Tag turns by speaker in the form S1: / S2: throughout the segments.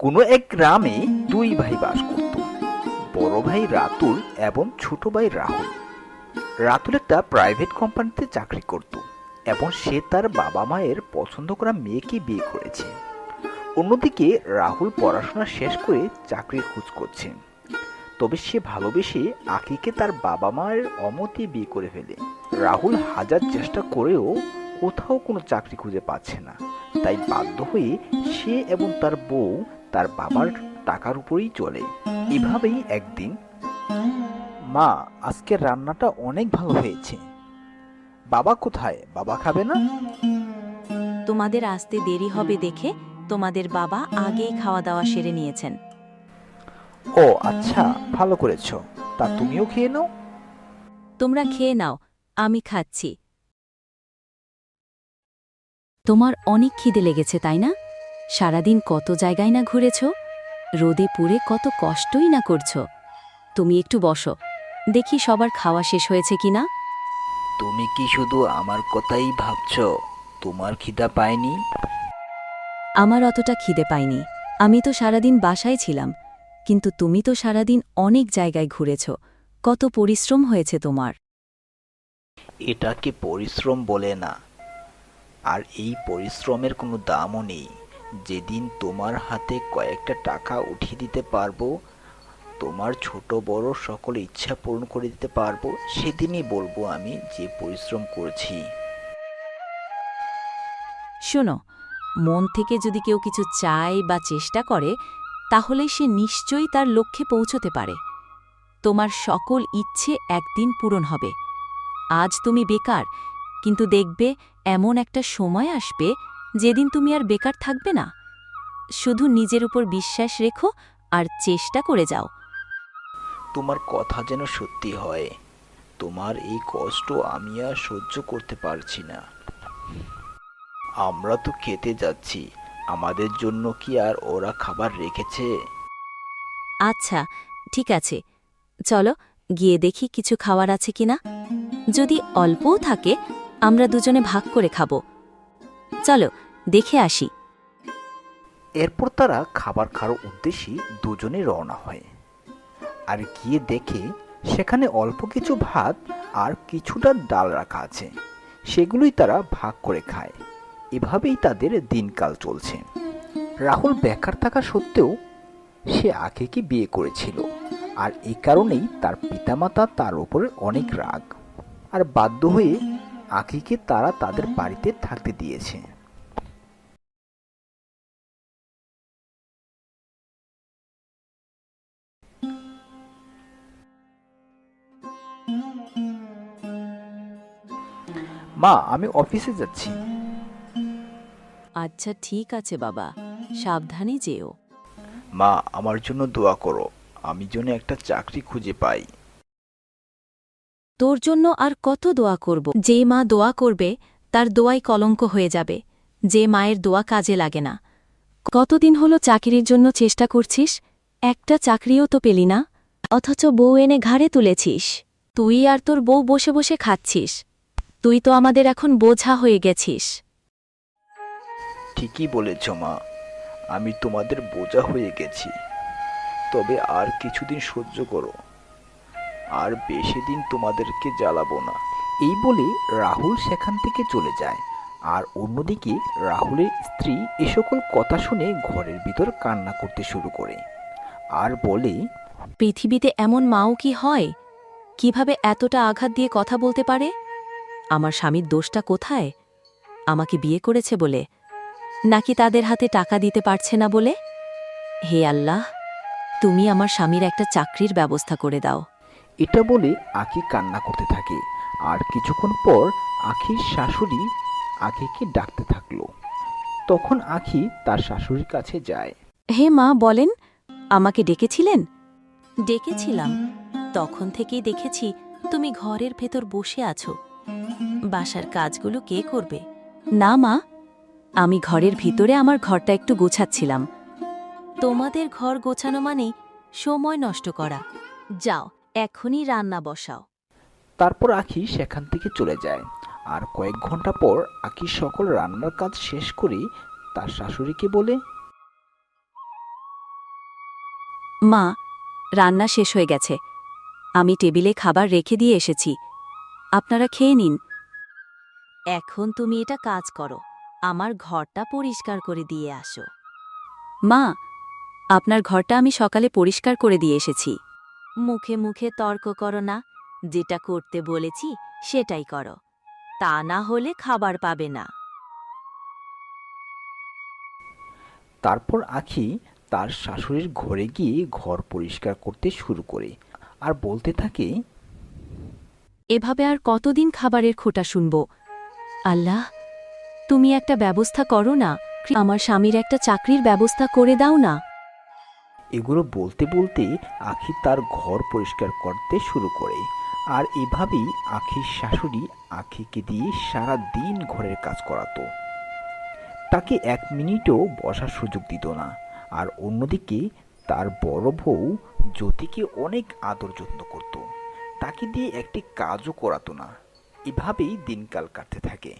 S1: কোনো এক গ্রামে দুই ভাই বাস করত। বড় ভাই রাতুল এবং ছোট ভাই রাহুল। রাতুল একটা প্রাইভেট কোম্পানিতে চাকরি করত এবং সে তার বাবা মায়ের পছন্দ করা মেয়েকে বিয়ে করেছে। অন্যদিকে রাহুল পড়াশোনা শেষ করে চাকরির খোঁজ করছে। তবে সে ভালোবেসে আকিকে তার বাবা মায়ের অমতে বিয়ে করে ফেলে। রাহুল হাজার চেষ্টা করেও কোথাও কোনো চাকরি খুঁজে পাচ্ছে না। তাই বাধ্য হয়ে সে এবং তার বউ তার বাবার টাকার উপরেই চলে। এভাবেই একদিন মা আজকের রান্নাটা অনেক ভালো হয়েছে। বাবা কোথায়? বাবা খাবে না?
S2: তোমাদের আসতে দেরি হবে দেখে তোমাদের বাবা আগেই খাওয়া দাওয়া সেরে নিয়েছেন।
S1: ও আচ্ছা ভালো করেছ। তা তুমিও খেয়ে নাও।
S2: তোমরা খেয়ে নাও আমি খাচ্ছি। তোমার অনেক খিদে লেগেছে তাই না? সারাদিন কত জায়গায় না ঘুরেছ? রোদে পুড়ে কত কষ্টই না করছ? তুমি একটু বসো দেখি সবার খাওয়া শেষ হয়েছে কিনা
S1: তুমি কি শুধু আমার কথাই ভাবছ? তোমার খিদা পায়নি?
S2: আমার অতটা খিদে পাইনি আমি তো সারাদিন বাসায় ছিলাম কিন্তু তুমি তো সারাদিন অনেক জায়গায় ঘুরেছ। কত পরিশ্রম হয়েছে তোমার।
S1: এটাকে পরিশ্রম বলে না? আর এই পরিশ্রমের কোনো দামও নেই। যেদিন তোমার হাতে কয়েকটা টাকা উঠিয়ে দিতে পারব, তোমার ছোট বড় সকল ইচ্ছা পূরণ করে দিতে পারব, সেদিনই বলব আমি যে পরিশ্রম করেছি।
S2: শোনো, মন থেকে যদি কেউ কিছু চায় বা চেষ্টা করে, তাহলে সে নিশ্চয়ই তার লক্ষ্যে পৌঁছতে পারে। তোমার সকল ইচ্ছে একদিন পূরণ হবে। আজ তুমি বেকার, কিন্তু দেখবে এমন একটা সময় আসবে যেদিন তুমি আর বেকার থাকবে না শুধু নিজের উপর বিশ্বাস রেখো আর চেষ্টা করে যাও।
S1: তোমার কথা যেন সত্যি হয়। তোমার এই কষ্ট আমি আর সহ্য করতে পারছি না। আমরা তো খেতে যাচ্ছি আমাদের জন্য কি আর ওরা খাবার রেখেছে?
S2: আচ্ছা ঠিক আছে। চলো গিয়ে দেখি কিছু খাওয়ার আছে কিনা। যদি অল্পও থাকে আমরা দুজনে ভাগ করে খাব। চলো দেখে আসি।
S1: এরপর তারা খাবার খাওয়ার উদ্দেশ্যে দুজনে রওনা হয়। আর গিয়ে দেখে সেখানে অল্প কিছু ভাত আর কিছুটা ডাল রাখা আছে। সেগুলোই তারা ভাগ করে খায়। এভাবেই তাদের দিনকাল চলছে। রাহুল বেকার থাকা সত্ত্বেও সে আখিকে বিয়ে করেছিল? আর এই কারণেই তার পিতামাতা তার উপরে অনেক রাগ। আর বাধ্য হয়ে আখিকে তারা তাদের বাড়িতে থাকতে দিয়েছে। মা আমি অফিসে যাচ্ছি।
S2: আচ্ছা ঠিক আছে বাবা। সাবধানে যেও।
S1: মা আমার জন্য দোয়া করো। আমি যেন একটা চাকরি খুঁজে পাই।
S2: তোর জন্য আর কত দোয়া করব? যে মা দোয়া করবে তার দোয়াই কলঙ্ক হয়ে যাবে। যে মায়ের দোয়া কাজে লাগে না। কতদিন হলো চাকরির জন্য চেষ্টা করছিস? একটা চাকরিও তো পেলি না। অথচ বউ এনে ঘাড়ে তুলেছিস। তুই আর তোর বউ বসে বসে খাচ্ছিস। তুই তো আমাদের এখন বোঝা হয়ে গেছিস।
S1: ঠিকই বলেছ মা আমি তোমাদের বোঝা হয়ে গেছি। তবে আর কিছুদিন সহ্য করো। আর বেশি দিন তোমাদেরকে জ্বালাবো না। এই বলে রাহুল সেখান থেকে চলে যায়। আর অন্যদিকে রাহুলের স্ত্রী এ সকল কথা শুনে ঘরের ভিতর কান্না করতে শুরু করে। আর বলে
S2: পৃথিবীতে এমন মাও কি হয়? কীভাবে এতটা আঘাত দিয়ে কথা বলতে পারে? আমার স্বামীর দোষটা কোথায়? আমাকে বিয়ে করেছে বলে। নাকি তাদের হাতে টাকা দিতে পারছে না বলে? হে আল্লাহ তুমি আমার স্বামীর একটা চাকরির ব্যবস্থা করে দাও।
S1: এটা বলে আখি কান্না করতে থাকে। আর কিছুক্ষণ পর আখির শাশুড়ি আখিকে ডাকতে থাকল। তখন আখি তার শাশুড়ির কাছে যায়।
S2: হে মা বলেন আমাকে ডেকেছিলেন? ডেকেছিলাম। তখন থেকেই দেখেছি তুমি ঘরের ভেতর বসে আছো। বাসার কাজগুলো কে করবে? না মা। আমি ঘরের ভিতরে আমার ঘরটা একটু গোছাচ্ছিলাম। তোমাদের ঘর গোছানো মানে সময় নষ্ট করা। যাও এখনই রান্না বসাও।
S1: তারপর আখি সেখান থেকে চলে যায়। আর কয়েক ঘণ্টা পর আখি সকল রান্নার কাজ শেষ করে তার শাশুড়িকে বলে
S2: মা রান্না শেষ হয়ে গেছে। আমি টেবিলে খাবার রেখে দিয়ে এসেছি। আপনারা খেয়ে নিন। এখন তুমি এটা কাজ করো। আমার ঘরটা পরিষ্কার করে দিয়ে আসো। মা, আপনার ঘরটা আমি সকালে পরিষ্কার করে দিয়ে এসেছি। মুখে মুখে তর্ক করো না। যেটা করতে বলেছি, সেটাই করো। তা না হলে খাবার পাবে না।
S1: তারপর আখি তার শাশুড়ির ঘরে গিয়ে ঘর পরিষ্কার করতে শুরু করে। আর বলতে থাকে
S2: এভাবে আর কতদিন খাবারের খোটা শুনব? আল্লাহ, তুমি একটা ব্যবস্থা করো না। আমার স্বামীর একটা চাকরির ব্যবস্থা করে দাও না।
S1: এগুলো বলতে বলতে আখি তার ঘর পরিষ্কার করতে শুরু করে। আর এভাবেই আখির শাশুড়ি আখিকে দিয়ে সারা দিন ঘরের কাজ করাতো। তাকে এক মিনিটও বসার সুযোগ দিত না। আর অন্যদিকে তার বড় বউ জ্যোতিকে অনেক আদর যত্ন করত। তাকে দিয়ে একটি কাজও করাতো না। এভাবেই দিনকাল কাটতে থাকে।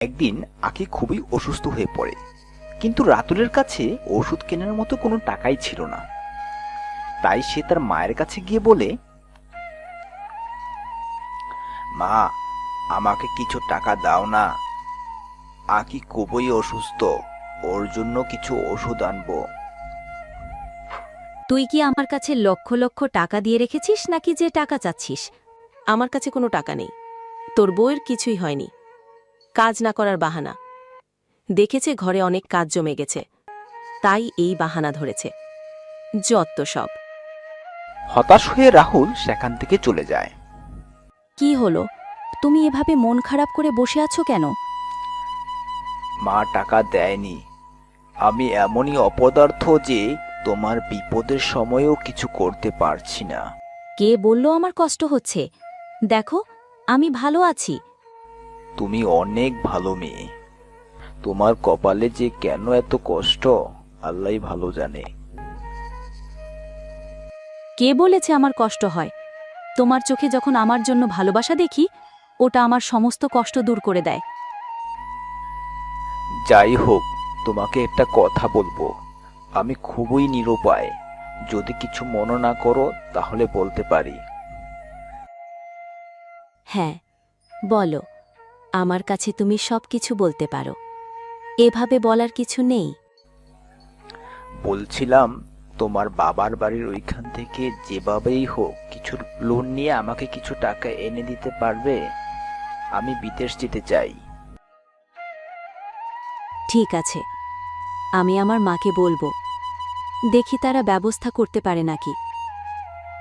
S1: একদিন আখি খুবই অসুস্থ হয়ে পড়ে। কিন্তু রাতুলের কাছে ওষুধ কেনার মতো কোনো টাকাই ছিল না। তাই সে তার মায়ের কাছে গিয়ে বলে, মা, আমাকে কিছু টাকা দাও না। আকি খুবই অসুস্থ। ওর জন্য কিছু ওষুধ আনব।
S2: তুই কি আমার কাছে লক্ষ লক্ষ টাকা দিয়ে রেখেছিস নাকি যে টাকা চাচ্ছিস?
S3: আমার কাছে কোনো টাকা নেই। তোর বউয়ের কিছুই হয়নি। কাজ না করার বাহানা। দেখেছে ঘরে অনেক কাজ জমে গেছে। তাই এই বাহানা ধরেছে। যত সব।
S1: হতাশ হয়ে রাহুল সেখান থেকে চলে যায়।
S2: কি হলো? তুমি এভাবে মন খারাপ করে বসে আছো কেন?
S1: মা টাকা দেয়নি। আমি এমনই অপদার্থ যে তোমার বিপদের সময়েও কিছু করতে পারছি না।
S2: কে বলল আমার কষ্ট হচ্ছে? দেখো আমি ভালো আছি।
S1: তুমি অনেক ভালো মেয়ে। তোমার কপালে যে কেন এত কষ্ট আল্লাহ ভালো জানে।
S2: কে বলেছে আমার কষ্ট হয়? তোমার চোখে যখন আমার জন্য ভালোবাসা দেখি ওটা আমার সমস্ত কষ্ট দূর করে দেয়।
S1: যাই হোক তোমাকে একটা কথা বলব। আমি খুবই নিরুপায়। যদি কিছু মনে না করো তাহলে বলতে পারি।
S2: হ্যাঁ বলো। আমার কাছে তুমি সব কিছু বলতে পারো। এভাবে বলার কিছু নেই?
S1: বলছিলাম তোমার বাবার বাড়ির ওইখান থেকে যেভাবেই হোক কিছু লোন নিয়ে আমাকে কিছু টাকা এনে দিতে পারবে? আমি বিদেশ যেতে চাই।
S2: ঠিক আছে। আমি আমার মাকে বলব। দেখি তারা ব্যবস্থা করতে পারে নাকি।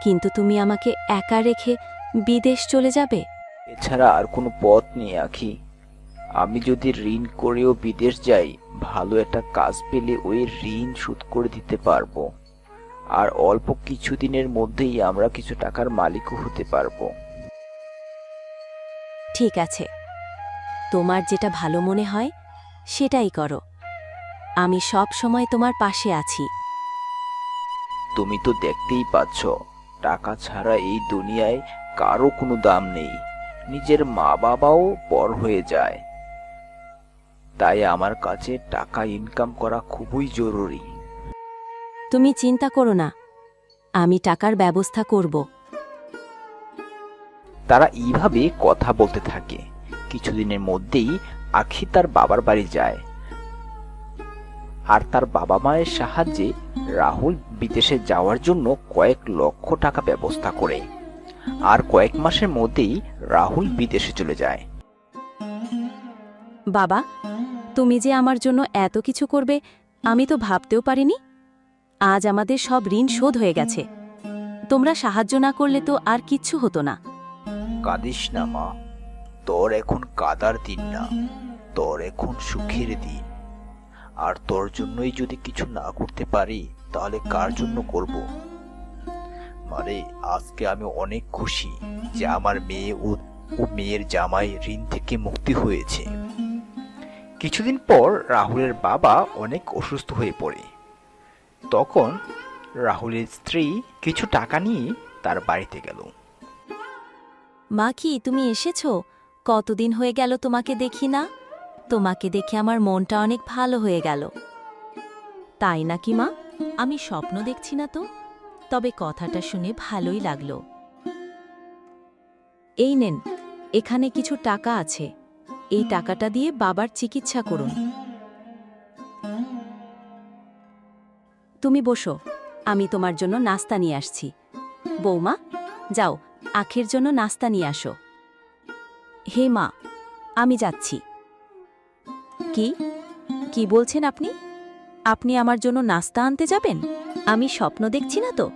S2: কিন্তু তুমি আমাকে একা রেখে বিদেশ চলে যাবে?
S1: এছাড়া আর কোনো পথ নেই আখি। আমি যদি ঋণ করেও বিদেশ যাই ভালো একটা কাজ পেলে ওই ঋণ শোধ করে দিতে পারব। আর অল্প কিছুদিনের মধ্যেই আমরা কিছু টাকার মালিকও হতে পারব।
S2: ঠিক আছে। তোমার যেটা ভালো মনে হয় সেটাই করো। আমি সব সময় তোমার পাশে আছি।
S1: তুমি তো দেখতেই পাচ্ছ টাকা ছাড়া এই দুনিয়ায় কারও কোনো দাম নেই। নিজের মা বাবাও পর হয়ে যায়। তাই আমার কাছে টাকা ইনকাম করা খুবই জরুরি।
S2: তুমি চিন্তা করো না আমি টাকার ব্যবস্থা করব।
S1: তারা এইভাবে কথা বলতে থাকে। কিছুদিনের মধ্যেই আখি তার বাবার বাড়ি যায়। আর তার বাবা মায়ের সাহায্যে রাহুল বিদেশে যাওয়ার জন্য কয়েক লক্ষ টাকা ব্যবস্থা করে। আর কয়েক মাসের মধ্যেই রাহুল বিদেশে চলে যায়।
S2: বাবা তুমি যে আমার জন্য এত কিছু করবে আমি তো ভাবতেও পারিনি। আজ আমাদের সব ঋণ শোধ হয়ে গেছে। তোমরা সাহায্য না করলে তো আর কিচ্ছু হতো না।
S1: কাঁদিস না মা। তোর এখন কাদার দিন না। তোর এখন সুখের দিন। আর তোর জন্যই যদি কিছু না করতে পারি, তাহলে কার জন্য করব? মানে আজকে আমি অনেক খুশি যে আমার মেয়ে ও মেয়ের জামাই ঋণ থেকে মুক্তি হয়েছে। কিছুদিন পর রাহুলের বাবা অনেক অসুস্থ হয়ে পড়ে। তখন রাহুলের স্ত্রী কিছু টাকা নিয়ে তার বাড়িতে গেল।
S2: মা কি, তুমি এসেছ? কতদিন হয়ে গেল তোমাকে দেখি না? তোমাকে দেখে আমার মনটা অনেক ভালো হয়ে গেল। তাই নাকি মা? আমি স্বপ্ন দেখছি না তো। তবে কথাটা শুনে ভালোই লাগল। এই নেন, এখানে কিছু টাকা আছে। এই টাকাটা দিয়ে বাবার চিকিৎসা করুন। তুমি বসো, আমি তোমার জন্য নাস্তা নিয়ে আসছি। বৌমা, যাও, আখের জন্য নাস্তা নিয়ে আসো। হে মা, আমি যাচ্ছি। কি? কি বলছেন আপনি? আপনি আমার জন্য নাস্তা আনতে যাবেন? আমি স্বপ্ন দেখছি না তো।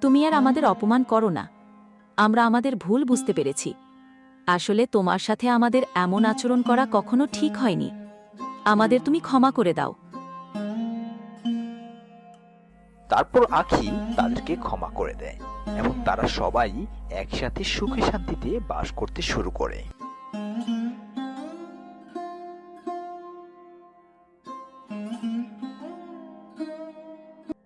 S2: তুমি আর আমাদের অপমান করো না। আমরা আমাদের ভুল বুঝতে পেরেছি। আসলে তোমার সাথে আমাদের এমন আচরণ করা কখনো ঠিক হয়নি। আমাদের তুমি ক্ষমা করে দাও।
S1: তারপর আখি তাদেরকে ক্ষমা করে দেয়। এবং তারা সবাই একসাথে সুখে শান্তিতে বাস করতে শুরু করে।